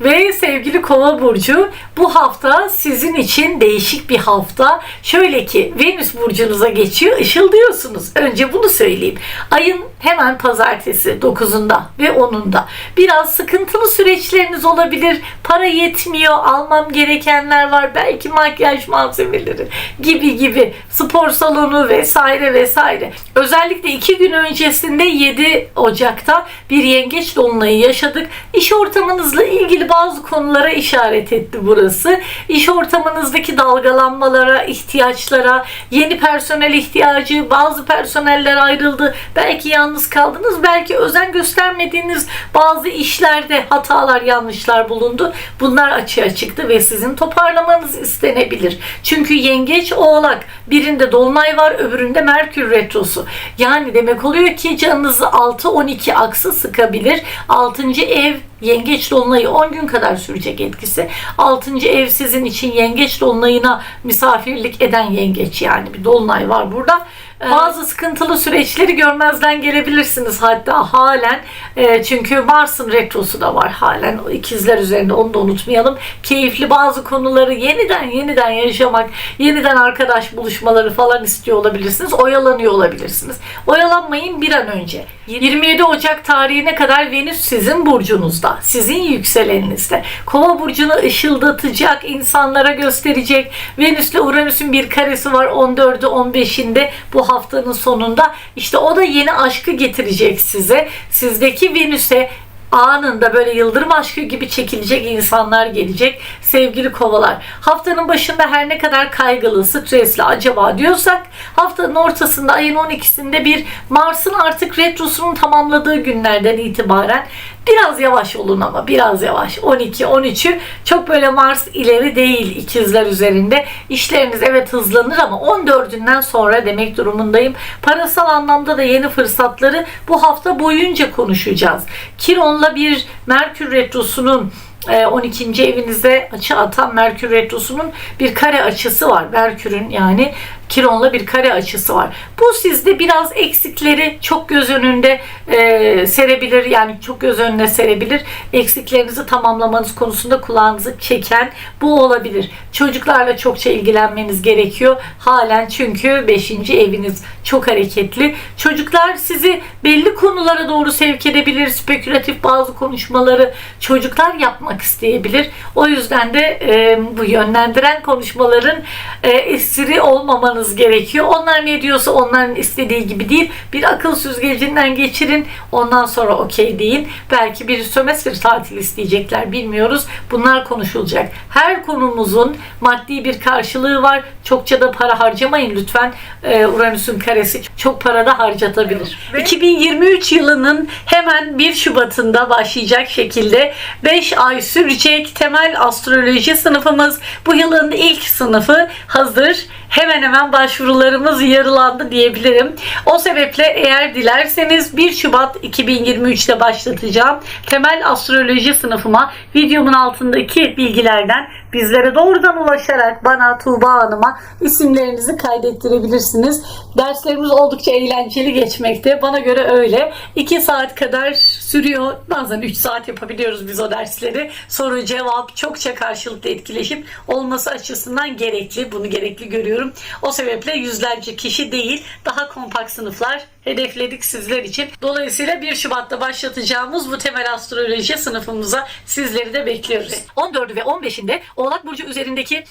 Ve sevgili Kova burcu bu hafta sizin için değişik bir hafta. Şöyle ki Venüs burcunuza geçiyor, ışıldıyorsunuz. Önce bunu söyleyeyim. Ayın hemen pazartesi 9'unda ve 10'unda biraz sıkıntılı süreçleriniz olabilir. Para yetmiyor, almam gerekenler var. Belki makyaj malzemeleri gibi gibi spor salonu vesaire vesaire. Özellikle iki gün öncesinde 7 Ocak'ta bir yengeç dolunayı yaşadık. İş ortamınızla ilgili bazı konulara işaret etti burası. İş ortamınızdaki dalgalanmalara, ihtiyaçlara, yeni personel ihtiyacı, bazı personeller ayrıldı. Belki yalnız kaldınız, belki özen göstermediğiniz bazı işlerde hatalar, yanlışlar bulundu. Bunlar açığa çıktı ve sizin toparlamanız istenebilir. Çünkü yengeç oğlak birinde dolunay var, öbüründe merkür retrosu. Yani demek oluyor ki canınızı 6-12 aksı sıkabilir. 6. ev Yengeç dolunayı 10 gün kadar sürecek etkisi. 6. ev sizin için yengeç dolunayına misafirlik eden yengeç yani bir dolunay var burada. Bazı sıkıntılı süreçleri görmezden gelebilirsiniz hatta halen Ee, çünkü Mars'ın retrosu da var halen ikizler üzerinde onu da unutmayalım. Keyifli bazı konuları yeniden yeniden yaşamak, yeniden arkadaş buluşmaları falan istiyor olabilirsiniz. Oyalanıyor olabilirsiniz. Oyalanmayın bir an önce. 27 Ocak tarihine kadar Venüs sizin burcunuzda, sizin yükseleninizde. Kova burcunu ışıldatacak, insanlara gösterecek. Venüs ile Uranüs'ün bir karesi var 14'ü 15'inde bu haftanın sonunda. İşte o da yeni aşkı getirecek size. Sizdeki Venüs'e anında böyle yıldırım aşkı gibi çekilecek insanlar gelecek sevgili kovalar. Haftanın başında her ne kadar kaygılı, stresli acaba diyorsak haftanın ortasında ayın 12'sinde bir Mars'ın artık retrosunun tamamladığı günlerden itibaren biraz yavaş olun ama biraz yavaş. 12 13'ü çok böyle Mars ileri değil ikizler üzerinde. İşleriniz evet hızlanır ama 14'ünden sonra demek durumundayım. Parasal anlamda da yeni fırsatları bu hafta boyunca konuşacağız. Kiron'la bir Merkür retrosunun e, 12. evinize açı atan Merkür Retrosu'nun bir kare açısı var. Merkür'ün yani Kiron'la bir kare açısı var. Bu sizde biraz eksikleri çok göz önünde e, serebilir. Yani çok göz önüne serebilir. Eksiklerinizi tamamlamanız konusunda kulağınızı çeken bu olabilir. Çocuklarla çokça ilgilenmeniz gerekiyor. Halen çünkü 5. eviniz çok hareketli. Çocuklar sizi belli konulara doğru sevk edebilir. Spekülatif bazı konuşmaları çocuklar yapmak isteyebilir. O yüzden de e, bu yönlendiren konuşmaların e, esiri olmamanız gerekiyor. Onlar ne diyorsa onların istediği gibi değil. Bir akıl süzgecinden geçirin. Ondan sonra okey deyin. Belki bir sömestr tatil isteyecekler bilmiyoruz. Bunlar konuşulacak. Her konumuzun maddi bir karşılığı var. Çokça da para harcamayın lütfen. Ee, Uranüs'ün karesi çok para da harcatabilir. 2023 yılının hemen 1 Şubat'ında başlayacak şekilde 5 ay sürecek temel astroloji sınıfımız. Bu yılın ilk sınıfı hazır. Hemen hemen başvurularımız yarılandı diyebilirim. O sebeple eğer dilerseniz 1 Şubat 2023'te başlatacağım temel astroloji sınıfıma videomun altındaki bilgilerden bizlere doğrudan ulaşarak bana Tuğba Hanım'a isimlerinizi kaydettirebilirsiniz. Derslerimiz oldukça eğlenceli geçmekte. Bana göre öyle. 2 saat kadar sürüyor. Bazen 3 saat yapabiliyoruz biz o dersleri. Soru cevap çokça karşılıklı etkileşim olması açısından gerekli. Bunu gerekli görüyorum. O sebeple yüzlerce kişi değil daha kompakt sınıflar hedefledik sizler için. Dolayısıyla 1 Şubat'ta başlatacağımız bu temel astroloji sınıfımıza sizleri de bekliyoruz. 14'ü ve 15'inde Oğlak Burcu üzerindeki